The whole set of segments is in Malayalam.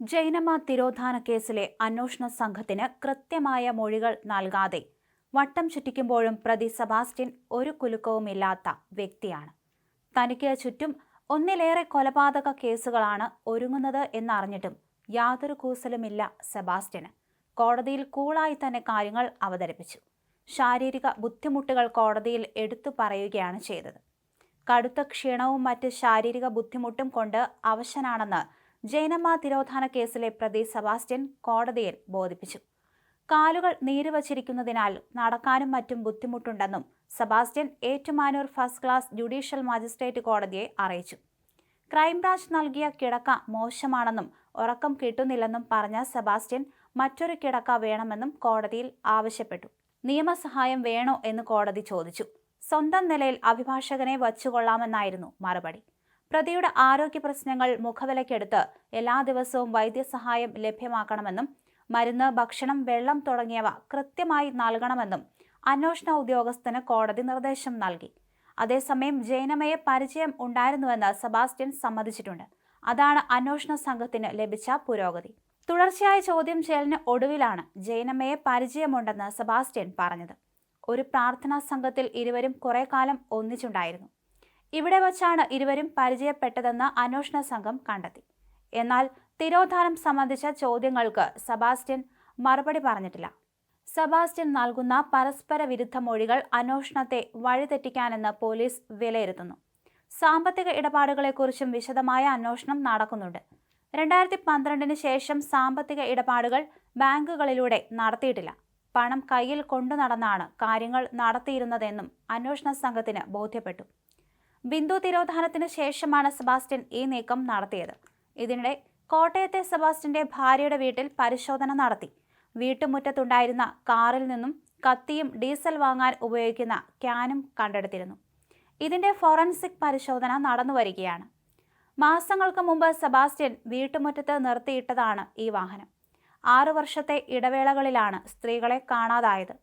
ജൈനമ്മ തിരോധാന കേസിലെ അന്വേഷണ സംഘത്തിന് കൃത്യമായ മൊഴികൾ നൽകാതെ വട്ടം ചുറ്റിക്കുമ്പോഴും പ്രതി സെബാസ്റ്റ്യൻ ഒരു കുലുക്കവുമില്ലാത്ത വ്യക്തിയാണ്. തനിക്ക് ചുറ്റും ഒന്നിലേറെ കൊലപാതക കേസുകളാണ് ഒരുങ്ങുന്നത് എന്നറിഞ്ഞിട്ടും യാതൊരു കൂസലുമില്ല സെബാസ്റ്റ്യന്. കോടതിയിൽ കൂളായി തന്നെ കാര്യങ്ങൾ അവതരിപ്പിച്ചു. ശാരീരിക ബുദ്ധിമുട്ടുകൾ കോടതിയിൽ എടുത്തു പറയുകയാണ് ചെയ്തത്. കടുത്ത ക്ഷീണവും മറ്റ് ശാരീരിക ബുദ്ധിമുട്ടും കൊണ്ട് അവശനാണെന്ന് ജൈനമ്മ തിരോധാന കേസിലെ പ്രതി സെബാസ്റ്റ്യൻ കോടതിയിൽ ബോധിപ്പിച്ചു. കാലുകൾ നീരുവച്ചിരിക്കുന്നതിനാൽ നടക്കാനും മറ്റും ബുദ്ധിമുട്ടുണ്ടെന്നും Sebastian Ettumanoor first class judicial magistrate കോടതിയെ അറിയിച്ചു. ക്രൈംബ്രാഞ്ച് നൽകിയ കിടക്ക മോശമാണെന്നും ഉറക്കം കിട്ടുന്നില്ലെന്നും പറഞ്ഞ സെബാസ്റ്റ്യൻ മറ്റൊരു കിടക്ക വേണമെന്നും കോടതിയിൽ ആവശ്യപ്പെട്ടു. നിയമസഹായം വേണോ എന്ന് കോടതി ചോദിച്ചു. സ്വന്തം നിലയിൽ അഭിഭാഷകനെ വച്ചുകൊള്ളാമെന്നായിരുന്നു മറുപടി. പ്രതിയുടെ ആരോഗ്യ പ്രശ്നങ്ങൾ മുഖവിലക്കെടുത്ത് എല്ലാ ദിവസവും വൈദ്യസഹായം ലഭ്യമാക്കണമെന്നും മരുന്ന് ഭക്ഷണം വെള്ളം തുടങ്ങിയവ കൃത്യമായി നൽകണമെന്നും അന്വേഷണ ഉദ്യോഗസ്ഥന് കോടതി നിർദ്ദേശം നൽകി. അതേസമയം ജൈനമയെ പരിചയം ഉണ്ടായിരുന്നുവെന്ന് സെബാസ്റ്റ്യൻ സമ്മതിച്ചിട്ടുണ്ട്. അതാണ് അന്വേഷണ സംഘത്തിന് ലഭിച്ച പുരോഗതി. തുടർച്ചയായ ചോദ്യം ചെയ്യലിന് ഒടുവിലാണ് ജൈനമ്മയെ പരിചയമുണ്ടെന്ന് സെബാസ്റ്റ്യൻ പറഞ്ഞത്. ഒരു പ്രാർത്ഥനാ സംഘത്തിൽ ഇരുവരും കുറെ കാലം ഒന്നിച്ചുണ്ടായിരുന്നു. ഇവിടെ വച്ചാണ് ഇരുവരും പരിചയപ്പെട്ടതെന്ന് അന്വേഷണ സംഘം കണ്ടെത്തി. എന്നാൽ തിരോധാനം സംബന്ധിച്ച ചോദ്യങ്ങൾക്ക് സബാസ്റ്റ്യൻ മറുപടി പറഞ്ഞിട്ടില്ല. സബാസ്റ്റ്യൻ നൽകുന്ന പരസ്പര വിരുദ്ധ മൊഴികൾ അന്വേഷണത്തെ വഴിതെറ്റിക്കാനെന്ന് പോലീസ് വിലയിരുത്തുന്നു. സാമ്പത്തിക ഇടപാടുകളെക്കുറിച്ചും വിശദമായ അന്വേഷണം നടക്കുന്നുണ്ട്. രണ്ടായിരത്തി പന്ത്രണ്ടിന് ശേഷം സാമ്പത്തിക ഇടപാടുകൾ ബാങ്കുകളിലൂടെ നടത്തിയിട്ടില്ല. പണം കയ്യിൽ കൊണ്ടു നടന്നാണ് കാര്യങ്ങൾ നടത്തിയിരുന്നതെന്നും അന്വേഷണ സംഘത്തിന് ബോധ്യപ്പെട്ടു. ബിന്ദു തിരോധാനത്തിന് ശേഷമാണ് സെബാസ്റ്റ്യൻ ഈ നീക്കം നടത്തിയത്. ഇതിനിടെ കോട്ടയത്തെ സെബാസ്റ്റ്യന്റെ ഭാര്യയുടെ വീട്ടിൽ പരിശോധന നടത്തി. വീട്ടുമുറ്റത്തുണ്ടായിരുന്ന കാറിൽ നിന്നും കത്തിയും ഡീസൽ വാങ്ങാൻ ഉപയോഗിക്കുന്ന ക്യാനും കണ്ടെടുത്തിരുന്നു. ഇതിന്റെ ഫോറൻസിക് പരിശോധന നടന്നു വരികയാണ് മാസങ്ങൾക്ക് മുമ്പ് സെബാസ്റ്റ്യൻ വീട്ടുമുറ്റത്ത് നിർത്തിയിട്ടതാണ് ഈ വാഹനം. ആറു വർഷത്തെ ഇടവേളകളിലാണ് സ്ത്രീകളെ കാണാതായത്.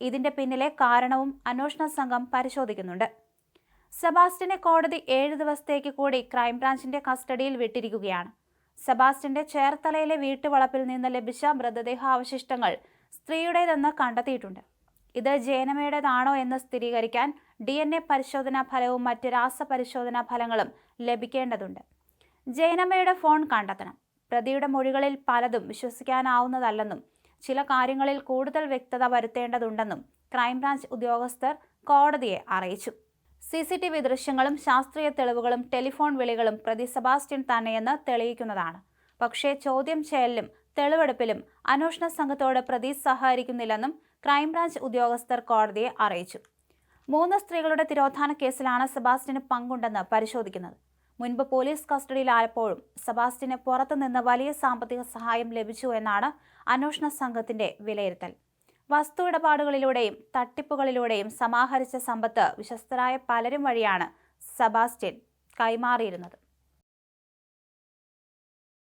ഇതിന്റെ പിന്നിലെ കാരണവും അന്വേഷണ സംഘം പരിശോധിക്കുന്നുണ്ട്. സെബാസ്റ്റ്യനെ കോടതി ഏഴ് ദിവസത്തേക്ക് കൂടി ക്രൈംബ്രാഞ്ചിന്റെ കസ്റ്റഡിയിൽ വിട്ടിരിക്കുകയാണ്. സെബാസ്റ്റ്യന്റെ ചേർത്തലയിലെ വീട്ടുവളപ്പിൽ നിന്ന് ലഭിച്ച മൃതദേഹാവശിഷ്ടങ്ങൾ സ്ത്രീയുടേതെന്ന് കണ്ടെത്തിയിട്ടുണ്ട്. ഇത് ജേനമയുടേതാണോ എന്ന് സ്ഥിരീകരിക്കാൻ ഡി എൻ എ പരിശോധനാ ഫലവും മറ്റ് രാസപരിശോധനാ ഫലങ്ങളും ലഭിക്കേണ്ടതുണ്ട്. ജയനമ്മയുടെ ഫോൺ കണ്ടെത്തണം. പ്രതിയുടെ മൊഴികളിൽ പലതും വിശ്വസിക്കാനാവുന്നതല്ലെന്നും ചില കാര്യങ്ങളിൽ കൂടുതൽ വ്യക്തത വരുത്തേണ്ടതുണ്ടെന്നും ക്രൈംബ്രാഞ്ച് ഉദ്യോഗസ്ഥർ കോടതിയെ അറിയിച്ചു. സി സി ടി വി ദൃശ്യങ്ങളും ശാസ്ത്രീയ തെളിവുകളും ടെലിഫോൺ വിളികളും പ്രതി സെബാസ്റ്റ്യൻ തന്നെയെന്ന് തെളിയിക്കുന്നതാണ്. പക്ഷേ ചോദ്യം ചെയ്യലിലും തെളിവെടുപ്പിലും അന്വേഷണ സംഘത്തോട് പ്രതി സഹകരിക്കുന്നില്ലെന്നും ക്രൈംബ്രാഞ്ച് ഉദ്യോഗസ്ഥർ കോടതിയെ അറിയിച്ചു. മൂന്ന് സ്ത്രീകളുടെ തിരോധാന കേസിലാണ് സെബാസ്റ്റ്യന് പങ്കുണ്ടെന്ന് പരിശോധിക്കുന്നത്. മുൻപ് പോലീസ് കസ്റ്റഡിയിലായപ്പോഴും സെബാസ്റ്റ്യന് പുറത്തുനിന്ന് വലിയ സാമ്പത്തിക സഹായം ലഭിച്ചു എന്നാണ് അന്വേഷണ സംഘത്തിന്റെ വിലയിരുത്തൽ. വസ്തു ഇടപാടുകളിലൂടെയും തട്ടിപ്പുകളിലൂടെയും സമാഹരിച്ച സമ്പത്ത് വിശ്വസ്തരായ പലരും വഴിയാണ് സെബാസ്റ്റ്യൻ കൈമാറിയിരുന്നത്.